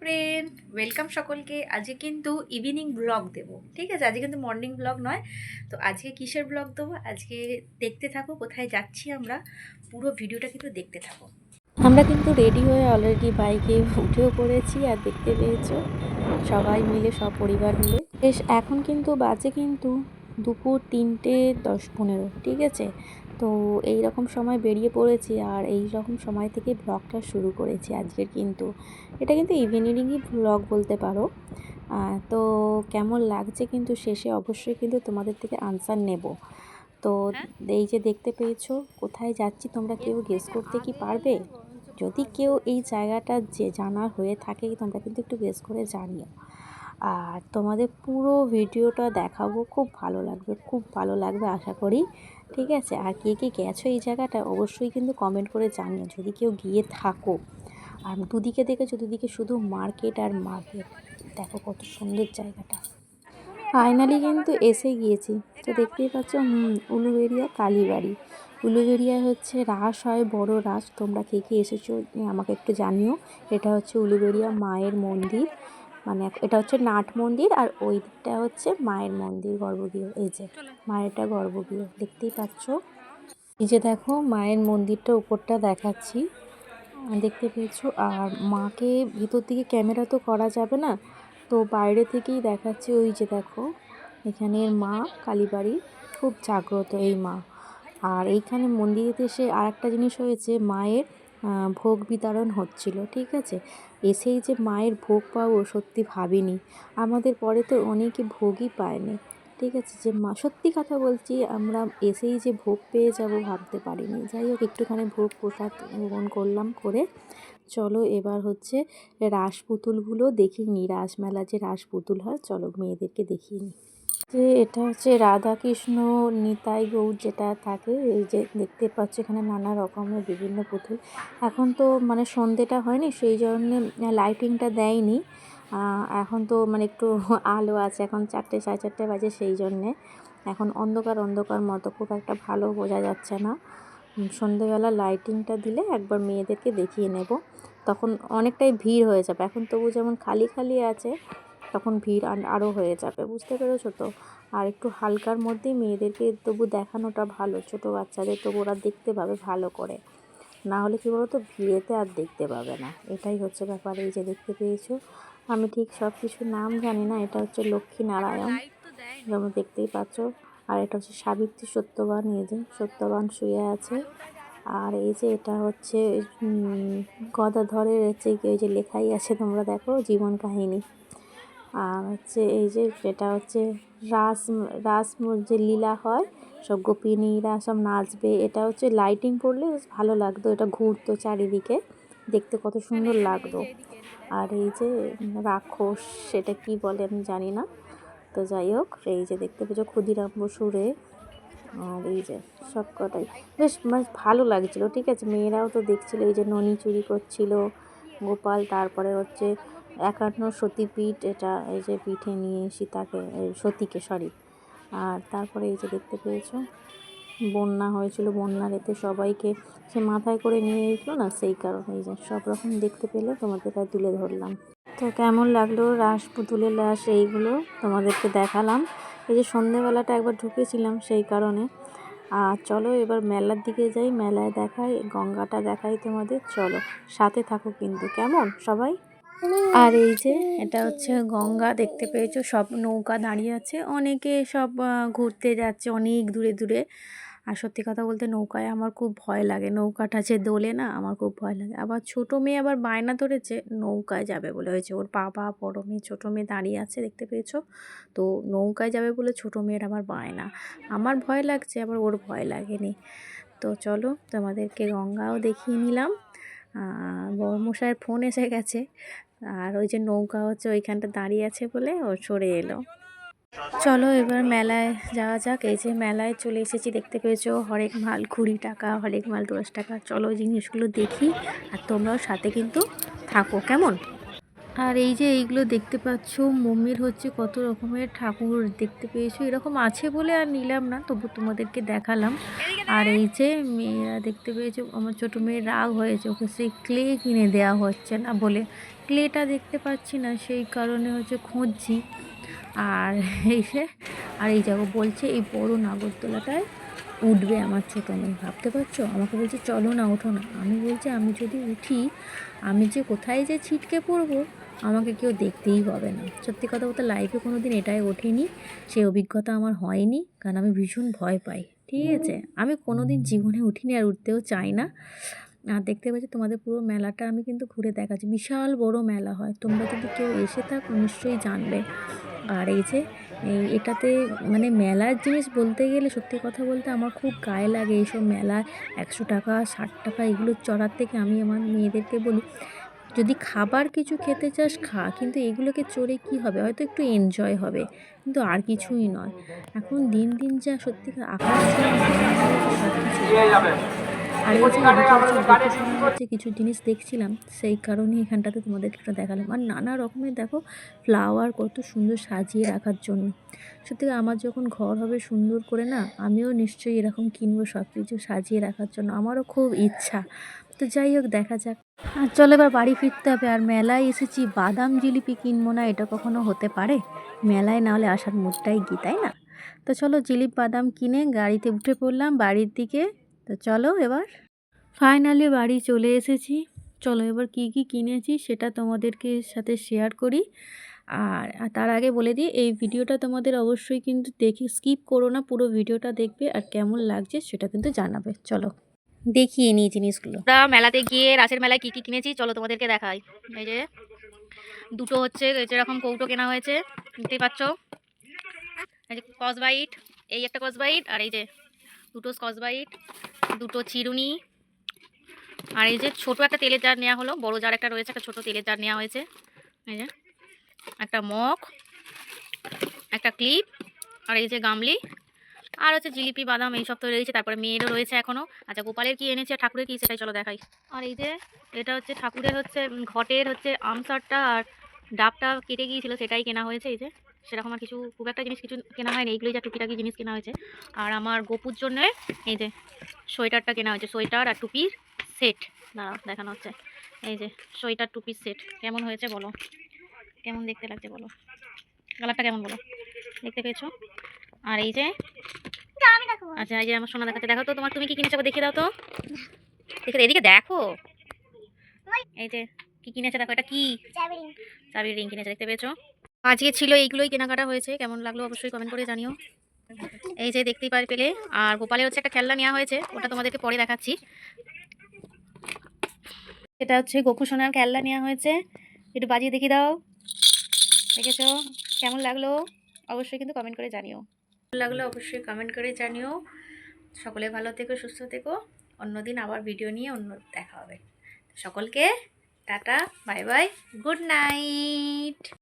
Friend welcome সকলকে। আজকে কিন্তু ইভিনিং ব্লগ দেবো, ঠিক আছে? আজকে কিন্তু মর্নিং ব্লগ নয়। তো আজকে কিসের ব্লগ দেবো? আজকে দেখতে থাকো, কোথায় যাচ্ছি আমরা। পুরো ভিডিওটা কিন্তু দেখতে থাকো। আমরা কিন্তু রেডি হয়ে অলরেডি বাইকে উঠেও পড়েছি, আর দেখতে পেয়েছ? সবাই মিলে, সব পরিবার মিলে। বেশ, এখন কিন্তু বাজে কিন্তু দুপুর তিনটে দশ পনেরো, ঠিক আছে? তো এই রকম সময় বেরিয়ে পড়েছি আর এই রকম সময় থেকে ব্লগটা শুরু করেছি আজকের কিন্তু। এটা কিন্তু ইভিনিংই ব্লগ বলতে পারো। তো কেমন লাগছে কিন্তু শেষে অবশ্যই কিন্তু তোমাদের থেকে আনসার নেব। তো এই যে দেখতে পেয়েছ কোথায় যাচ্ছি তোমরা কেউ গেস করতে কি পারবে? যদি কেউ এই জায়গাটা যে জানা হয়ে থাকে তোমরা কিন্তু একটু গেস করে জানিও। আর তোমাদের পুরো ভিডিওটা দেখাবো। খুব ভালো লাগবে খুব ভালো লাগবে আশা করি। ঠিক আছে? আর কে কে গেছো এই জায়গাটা অবশ্যই কিন্তু কমেন্ট করে জানিও যদি কেউ গিয়ে থাকো। আর দুদিকে দেখেছ দুদিকে শুধু মার্কেট আর মার্কেট দেখো কত সুন্দর জায়গাটা। ফাইনালি কিন্তু এসে গিয়েছি। তো দেখতেই পাচ্ছ হুম, উলুবেড়িয়া কালীবাড়ি। উলুবেড়িয়া হচ্ছে রাস হয় বড় রাস। তোমরা কে কে এসেছ আমাকে একটু জানিও। এটা হচ্ছে উলুবেড়িয়া মায়ের মন্দির। মানে এটা হচ্ছে নাট মন্দির আর ওই দিকটা হচ্ছে মায়ের মন্দির গর্ভগৃহ। এই যে মায়েরটা গর্ভগৃহ, দেখতেই পাচ্ছ? এই যে দেখো, মায়ের মন্দিরটা উপরটা দেখাচ্ছি। দেখতে পেয়েছ? আর মাকে ভিতর দিকে ক্যামেরা তো করা যাবে না, তো বাইরে থেকেই দেখাচ্ছি ওই যে দেখো এখানের মা, কালীবাড়ি, খুব জাগ্রত এই মা। আর এইখানে মন্দিরেতে এসে আর একটা জিনিস হয়েছে, মায়ের ভোগ বিতরণ হচ্ছিল, ঠিক আছে? এসেই যে মায়ের ভোগ পাবো সত্যি ভাবিনি। আমাদের পরে তো অনেকে ভোগই পায়নি, ঠিক আছে? যে মা, সত্যি কথা বলছি, আমরা এসেই যে ভোগ পেয়ে যাব ভাবতে পারিনি। যাই হোক, একটুখানি ভোগ প্রসাদ গ্রহণ করলাম করে, চলো এবার হচ্ছে রাস পুতুলগুলো দেখিয়ে নিই। রাসমেলা যে রাস পুতুল হয়, চলো মেয়েদেরকে দেখিয়ে নিই। যে এটা হচ্ছে রাধা কৃষ্ণ নিতাই গৌর যেটা থাকে, এই যে দেখতে পাচ্ছ এখানে নানা রকমের বিভিন্ন পুতুল। এখন তো মানে সন্ধেটা হয়নি, সেই জন্য লাইটিংটা দেয়নি। এখন তো মানে একটু আলো আছে, এখন চারটে সাড়ে চারটে বাজে সেই জন্যে। এখন অন্ধকার অন্ধকার মতো, খুব একটা ভালো বোঝা যাচ্ছে না। সন্ধেবেলা লাইটিংটা দিলে একবার মেয়েদেরকে দেখিয়ে নেব। তখন অনেকটাই ভিড় হয়ে যাবে। এখন তবু যেমন খালি খালি আছে তখন ভিড় আর- আরও হয়ে যাবে, বুঝতে পেরেছ তো? আর একটু হালকার মধ্যেই মেয়েদেরকে তবু দেখানোটা ভালো, ছোটো বাচ্চাদের তবু ওরা দেখতে পাবে ভালো করে। না হলে কী বলো তো ভিড়েতে আর দেখতে পাবে না। এটাই হচ্ছে ব্যাপার, এই যে দেখতে পেয়েছ। আমি ঠিক সব কিছুর নাম জানি না, এটা হচ্ছে লক্ষ্মী নারায়ণ যেমন দেখতেই পাচ্ছ। আর এটা হচ্ছে সাবিত্রী সত্যবান, এই যে সত্যবান শুয়ে আছে। আর এই যে এটা হচ্ছে গদাধরের হচ্ছে এই যে লেখাই আছে, তোমরা দেখো জীবন কাহিনী। আর হচ্ছে এই যে যেটা হচ্ছে রাস রাস যে লীলা হয়। সব গোপিনীরা সব নাচবে। এটা হচ্ছে লাইটিং পড়লে ভালো লাগতো। এটা ঘুরতো চারিদিকে। দেখতে কত সুন্দর লাগতো। আর এই যে রাক্ষস, সেটা কি বলে আমি জানি না। তো যাই হোক, এই যে দেখতে পেয়েছ ক্ষুদিরাম বসুরে। আর এই যে সব কটাই। বেশ বেশ ভালো লাগছিল। ঠিক আছে, মেয়েরাও তো দেখছিলো। এই যে ননি চুরি করছিল, গোপাল, তারপরে হচ্ছে একান্ন সতীপীঠ এটা এই যে পিঠে নিয়ে সীতাকে এই সতীকে সরি আর তারপরে এই যে দেখতে পেয়েছ, বন্যা হয়েছিল বন্যার এতে সবাইকে সে মাথায় করে নিয়ে গেছিল না, সেই কারণে এই যে সব রকম দেখতে পেলে তোমাদের কাছে তুলে ধরলাম। তো কেমন লাগল রাস পুতুলের রাস এইগুলো তোমাদেরকে দেখালাম। এই যে সন্ধেবেলাটা একবার ঢুকেছিলাম সেই কারণে। আর চলো এবার মেলার দিকে যাই, মেলায় দেখাই, গঙ্গাটা দেখাই তোমাদের, চলো সাথে থাকো কিন্তু, কেমন সবাই? আর এই যে, এটা হচ্ছে গঙ্গা, দেখতে পেয়েছ? সব নৌকা দাঁড়িয়ে আছে। অনেকে সব ঘুরতে যাচ্ছে অনেক দূরে দূরে। আর সত্যি কথা বলতে নৌকায় আমার খুব ভয় লাগে। নৌকাটা যে দোলে না, আমার খুব ভয় লাগে। আবার ছোটো মেয়ে আবার বায়না ধরেছে, নৌকায় যাবে বলে হয়েছে। ওর বাবা, বড় মেয়ে, ছোটো মেয়ে দাঁড়িয়ে আছে, দেখতে পেয়েছ? তো নৌকায় যাবে বলে ছোটো মেয়ের আমার বায়না। আমার ভয় লাগছে, আবার ওর ভয় লাগেনি। তো চলো, তোমাদেরকে গঙ্গাও দেখিয়ে নিলাম। বড়মশাইয়ের ফোন এসে গেছে। আর ওই যে নৌকা হচ্ছে ওইখানটা দাঁড়িয়ে আছে বলে ও সরে এলো। চলো এবার মেলায় যাওয়া যাক। এই যে মেলায় চলে এসেছি, দেখতে পেয়েছ? হরেক মাল কুড়ি টাকা, হরেক মাল দশ টাকা। চলো ওই জিনিসগুলো দেখি আর তোমরাও সাথে কিন্তু থাকো, কেমন? আর এই যে এইগুলো দেখতে পাচ্ছ মম্মির হচ্ছে কত রকমের ঠাকুর। দেখতে পেয়েছ? এরকম আছে বলে আর নিলাম না, তবু তোমাদেরকে দেখালাম। আর এই যে মেয়েরা দেখতে পেয়েছে, আমার ছোটো মেয়ের রাগ হয়েছে, ওকে সেই ক্লে কিনে দেওয়া হচ্ছে না বলে। ক্লেটা দেখতে পাচ্ছি না, সেই কারণে হচ্ছে খুঁজছি। আর এই যে, আর এই যাব বলছে, এই বড় নাগরদোলাটায় উঠবে আমার ছোটো মেয়ে ভাবতে পারছ? আমাকে বলছে, চলো না, ওঠো না। আমি বলছি, আমি যদি উঠি, আমি যে কোথায় যে ছিটকে পড়ব, আমাকে কেউ দেখতেই পাবে না। সত্যি কথা বলতে লাইফে কোনো দিন এটাই ওঠেনি। সেই অভিজ্ঞতা আমার হয়নি, কারণ আমি ভীষণ ভয় পাই। ঠিক আছে? আমি কোনো দিন জীবনে উঠিনি আর উঠতেও চাই না। আর দেখতে পাচ্ছি তোমাদের পুরো মেলাটা আমি কিন্তু ঘুরে দেখাচ্ছি। বিশাল বড় মেলা হয়। তোমরা যদি কেউ এসে থাকো নিশ্চয়ই জানবে। আর এই যে এটাতে মানে মেলার জিনিস বলতে গেলে, সত্যি কথা বলতে আমার খুব গায়ে লাগে এইসব মেলায়। একশো টাকা, ষাট টাকা এগুলো চড়ার থেকে আমি আমার মেয়েদেরকে বলি যদি খাবার কিছু খেতে চাস, খা। কিন্তু এগুলোকে চড়ে কি হবে? হয়তো একটু এনজয় হবে। কিন্তু আর কিছুই নয়। এখন দিন দিন যা সত্যি আকাশ হচ্ছে কিছু জিনিস দেখছিলাম, সেই কারণে এখানটাতে তোমাদেরকে একটু দেখালাম। আর নানা রকমের দেখো ফ্লাওয়ার কত সুন্দর সাজিয়ে রাখার জন্য। সত্যি আমার যখন ঘর হবে সুন্দর করে না, আমিও নিশ্চয়ই এরকম কিনবো সব কিছু সাজিয়ে রাখার জন্য। আমারও খুব ইচ্ছা। তো যাই হোক, দেখা যাক। আর চলো এবার বাড়ি ফিরতে হবে। আর মেলায় এসেছি, বাদাম জিলিপি কিনবো না, এটা কখনো হতে পারে? মেলায় না হলে আসার মুডটাই কি, তাই না? তো চলো জিলিপ বাদাম কিনে গাড়িতে উঠে পড়লাম বাড়ির দিকে। তো চলো এবার। ফাইনালি বাড়ি চলে এসেছি। চলো এবার কি কি কিনেছি সেটা তোমাদেরকে সাথে শেয়ার করি। আর তার আগে বলে দিই, এই ভিডিওটা তোমাদের অবশ্যই কিন্তু দেখে স্কিপ করো না, পুরো ভিডিওটা দেখবে আর কেমন লাগছে সেটা কিন্তু জানাবে। চলো। দেখিয়ে নিই জিনিসগুলো। মেলাতে গিয়ে রাসের মেলায় কী কী কিনেছি, চলো তোমাদেরকে দেখাই। এই যে, দুটো হচ্ছে যেরকম কৌটো কেনা হয়েছে দেখতেই পাচ্ছ? এই যে কসবাইট এই একটা কসবাইট আর এই যে দুটো স্কচবাইট দুটো চিরুনি, আর এই যে ছোটো একটা তেলের জার নেওয়া হলো, বড় জার একটা রয়েছে, একটা ছোটো তেলের জার নেওয়া হয়েছে। এই যে, একটা মগ, একটা ক্লিপ, আর এই যে গামলি আর হচ্ছে জিলিপি, বাদাম এইসব তো রয়েছে, তারপরে মেয়েরও রয়েছে এখনও আচ্ছা গোপালের কি এনেছে, ঠাকুরের কি সেটাই চলো দেখাই। আর এই যে, এটা হচ্ছে ঠাকুরের হচ্ছে ঘটের হচ্ছে আমসারটা আর ডাবটা কেটে গিয়েছিল, সেটাই কেনা হয়েছে এই যে। সেরকম আর কিছু, খুব একটা জিনিস কিছু কেনা হয়নি, এইগুলোই যা টুকিটাকি জিনিস কেনা হয়েছে। আর আমার গোপুর জন্য এই যে সোয়েটারটা কেনা হয়েছে, সোয়েটার আর টুপির সেট। দাঁড়াও, দেখানো হচ্ছে। এই যে সোয়েটার, টুপির সেট, কেমন হয়েছে বলো? কেমন দেখতে লাগছে বলো? কালারটা কেমন বলো? দেখতে পেয়েছ? আর এই যে আচ্ছা এই যে আমার সোনা দেখাচ্ছে দেখো তো তোমার তুমি কি কিনেছো দেখিয়ে দাও তো। দেখে এদিকে দেখো। এই যে কি কিনেছে দেখো এটা কি? চাবির রিং কিনেছে দেখতে পেয়েছ? আজকে ছিল এইগুলোই কেনাকাটা হয়েছে কেমন লাগল অবশ্যই কমেন্ট করে জানিও। এই যে দেখতেই পার পেলে। আর গোপালের হচ্ছে একটা খেলনা নেওয়া হয়েছে ওটা তোমাদেরকে পরে দেখাচ্ছি। এটা হচ্ছে গোপু সোনার খেলনা নেওয়া হয়েছে। একটু বাজিয়ে দেখিয়ে দাও। দেখেছ? কেমন লাগল? অবশ্যই কিন্তু কমেন্ট করে জানিও। লাগল অবশ্যই কমেন্ট করে জানিও। সকলে ভালো থেকো, সুস্থ থেকো। অন্যদিন আবার ভিডিও নিয়ে অন্য দেখা হবে। সকলকে tata bye bye good night